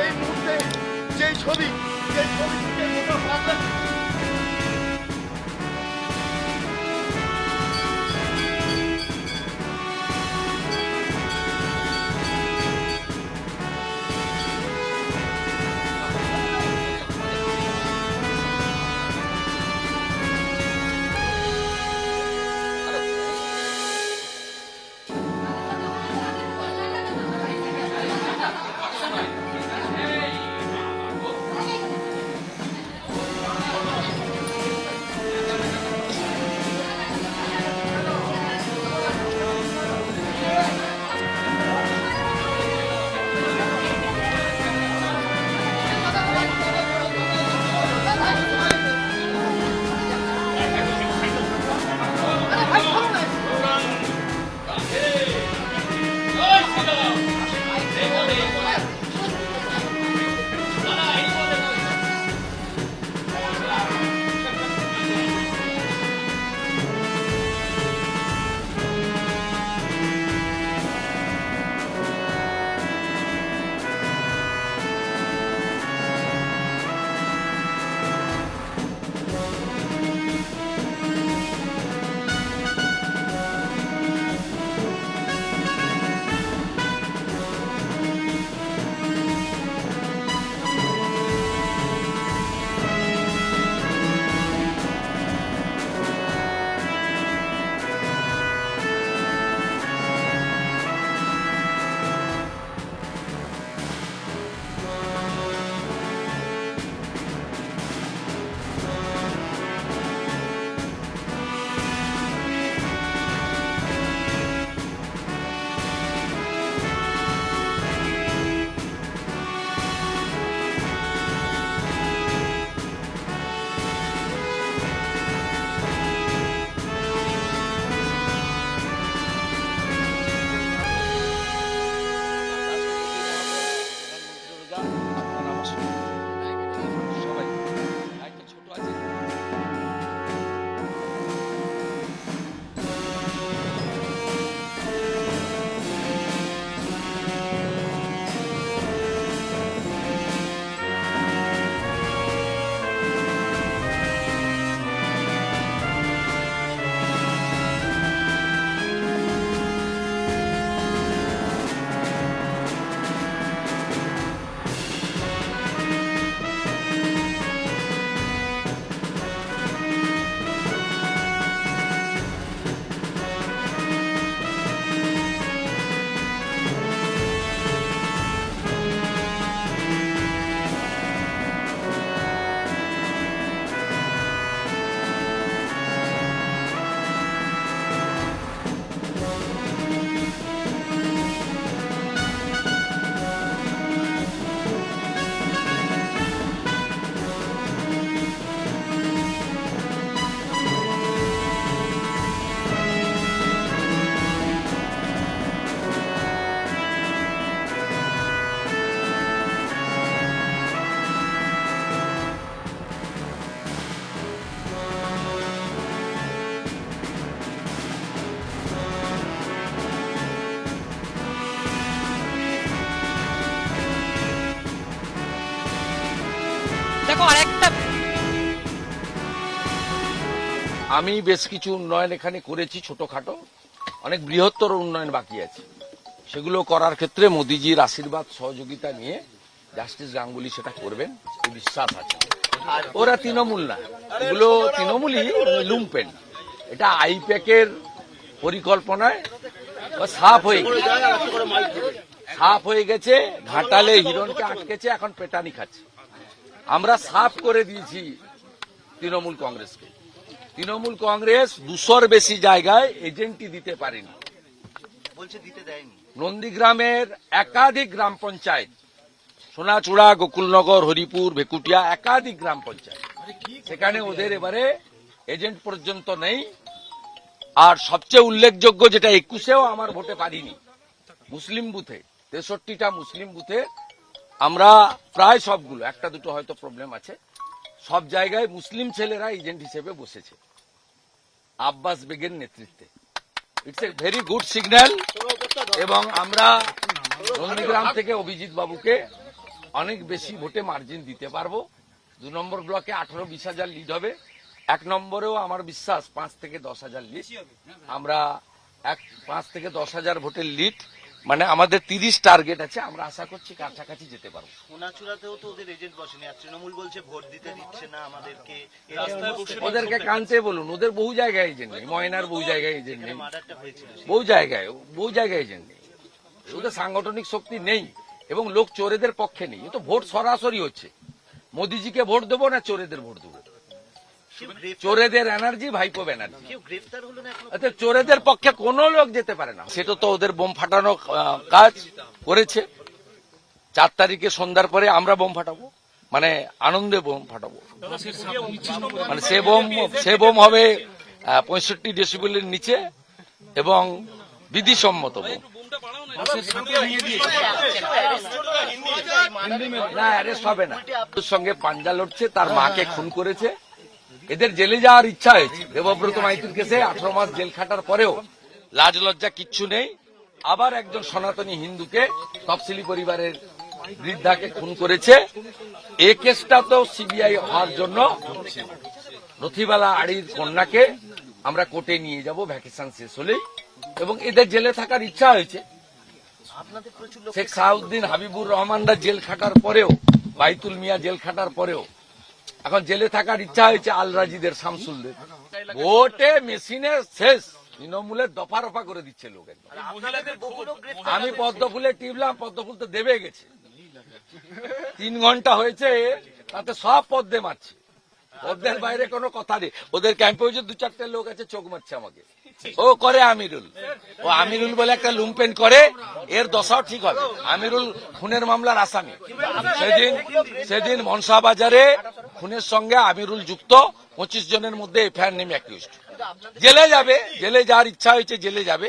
এই মুহূর্তে যে ছবি যে ছবি দেখো আরেকটা আমি বেশ কিছু উন্নয়ন এখানে করেছি ছোটখাটো। অনেক বৃহত্তর উন্নয়ন বাকি আছে। সেগুলো করার ক্ষেত্রে মোদিজির আশীর্বাদ, সহযোগিতা নিয়ে জাস্টিস গাঙ্গুলি সেটা করবেন। এই বিশ্বাস আছে। ওরা তৃণমূল না। এগুলো তৃণমূলই লুম্পেন এটা আইপ্যাকের পরিকল্পনায় সাফ হয়ে সাফ হয়ে গেছে, ঘাটালে হিরণকে আটকেছে, এখন পেটানি খাচ্ছে। আমরা সাফ করে দিয়েছি তৃণমূল কংগ্রেসকে। তৃণমূল কংগ্রেস দুশোর বেশি জায়গায় এজেন্টই দিতে পারেনি। নন্দীগ্রামের একাধিক গ্রাম পঞ্চায়েত সোনাচূড়া গোকুলনগর হরিপুর ভেকুটিয়া একাধিক গ্রাম পঞ্চায়েত। সেখানে ওদের এবারে এজেন্ট পর্যন্ত নেই। আর সবচেয়ে উল্লেখযোগ্য যেটা একুশেও আমার ভোটে পারিনি মুসলিম বুথে তেষট্টিটা মুসলিম বুথে আমরা প্রায় সবগুলো, একটা দুটো হয়তো প্রবলেম আছে। সব জায়গায় মুসলিম ছেলেরা এজেন্ট হিসেবে বসেছে। আব্বাস বেগের নেতৃত্বে। It's a very good signal এবং আমরা নন্দীগ্রাম থেকে অভিজিৎ বাবুকে অনেক বেশি ভোটে মার্জিন দিতে পারব। দু নম্বর ব্লকে আঠারো বিশ হাজার লিড হবে। এক নম্বরেও আমার বিশ্বাস পাঁচ থেকে দশ হাজার লিড আমরা এক, পাঁচ থেকে দশ হাজার ভোটের লিড মানে আমাদের তিরিশ টার্গেট আছে আমরা আশা করছি কাছাকাছি যেতে পারব। সোনাচূড়াতেও তো ওদের এজেন্ট বসেনি। আর তৃণমূল বলছে ভোট দিতে দিচ্ছে না আমাদেরকে। ওদেরকে কানতে বলুন ওদের বহু জায়গায় এজেন্ট নেই ময়নার বহু জায়গায় এজেন্ট নেই। বহু জায়গায় বহু জায়গায় এজেন্ট নেই। ওদের সাংগঠনিক শক্তি নেই এবং লোক চোরেদের পক্ষে নেই। তো ভোট সরাসরি হচ্ছে। মোদিজিকে ভোট দেবো না চোরেদের ভোট দেবো? চোরেদের এনার্জি ভাইপো ব্যানার্জি কেউ গ্রেফতার হলো না এখনও অর্থাৎ চোরেদের পক্ষে কোনো লোক যেতে পারে না। সেটা তো ওদের বোম ফাটানো কাজ করেছে। চার তারিখে সন্ধ্যার পরে আমরা বোম ফাটাবো। মানে আনন্দে বোম ফাটাবো। মানে সে বোম সে বোম হবে পঁয়ষট্টি ডেসিবেলের নিচে এবং বিধিসম্মত বোম। না অ্যারেস্ট হবে না। ওর সঙ্গে পাঞ্জা লড়ছে তার মাকে খুন করেছে। এদের জেলে যাওয়ার ইচ্ছা হয়েছে। দেবব্রত মাইতির কেসে আঠারো মাস জেল খাটার পরেও লাজ লজ্জা কিচ্ছু নেই। আবার একজন সনাতনী হিন্দুকে তফসিলি পরিবারের বৃদ্ধাকে খুন করেছে। এ কেসটা তো সিবিআই হওয়ার জন্য নথিবালা আড়ির কন্যাকে আমরা কোর্টে নিয়ে যাব, ভ্যাকেশন শেষ হলেই। এবং এদের জেলে থাকার ইচ্ছা হয়েছে। শেখ সাউদ্দিন হাবিবুর রহমানরা জেল খাটার পরেও বাইতুল মিয়া জেল খাটার পরেও এখন জেলে থাকার ইচ্ছা হয়েছে আলরাজিদের শামসুলদের। ভোটে মেশিনে শেষ। তৃণমূলের দফা রফা করে দিচ্ছে লোক আমি পদ্ম ফুলে টিপলাম পদ্ম ফুল তো দেবে গেছে। তিন ঘণ্টা হয়েছে তাতে সব পদ্মে মারছে। পদ্মের বাইরে কোনো কথা নেই। ওদের ক্যাম্পে হয়েছে দু চারটে লোক আছে চোখ মারছে আমাকে। ও করে আমিরুল। ও আমিরুল বলে একটা লুম্পেন করে, এর দশাও ঠিক হবে। আমিরুল খুনের মামলার আসামি। সেদিন সেদিন মনসা বাজারে খুনের সঙ্গে আমিরুল যুক্ত, পঁচিশ জনের মধ্যে এফআইআর নেমে অ্যাকিউজড জেলে যাবে, জেলে যাওয়ার ইচ্ছা হয়েছে জেলে যাবে।